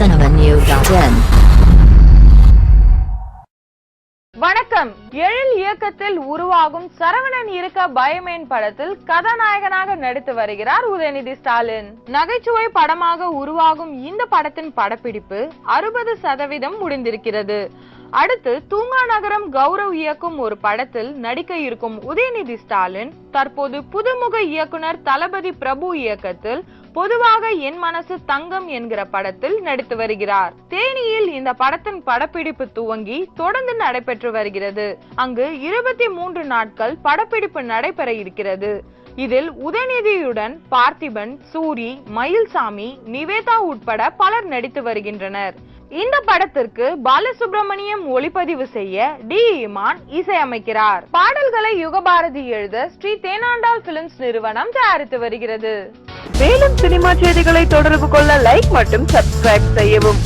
cinemanew.in வணக்கம். எழில் இயக்கத்தில் உருவாகும் சரவணன் இருக்க பயமேன் படத்தில் கதாநாயகனாக நடித்து வருகிறார் உதயநிதி ஸ்டாலின். நகைச்சுவை படமாக உருவாகும் இந்த படத்தின் படப்பிடிப்பு அறுபது சதவீதம் முடிந்திருக்கிறது. அடுத்து தூங்கா நகரம் கௌரவ் இயக்கும் ஒரு படத்தில் நடிக்க இருக்கும் உதயநிதி ஸ்டாலின் தற்போது புதுமுக இயக்குனர் தளபதி பிரபு இயக்கத்தில் பொதுவாக என் மனசு தங்கம் என்கிற படத்தில் நடித்து வருகிறார். தேனியில் இந்த படத்தின் படப்பிடிப்பு துவங்கி தொடர்ந்து நடைபெற்று வருகிறது. அங்கு இருபத்தி மூன்று நாட்கள் படப்பிடிப்பு நடைபெற இருக்கிறது. இதில் உதயநிதியுடன் பார்த்திபன் சூரி மயில்சாமி நிவேதா உட்பட பலர் நடித்து வருகின்றனர். இந்த படத்திற்கு பாலசுப்ரமணியம் ஒளிப்பதிவு செய்ய டி. இமான் இசையமைக்கிறார். பாடல்களை யுகபாரதி எழுத ஸ்ரீ தேனாண்டாள் பிலிம்ஸ் நிறுவனம் தயாரித்து வருகிறது. மேலும் சினிமா செய்திகளை தொடர்பு கொள்ள லைக் மற்றும் சப்ஸ்கிரைப் செய்யவும்.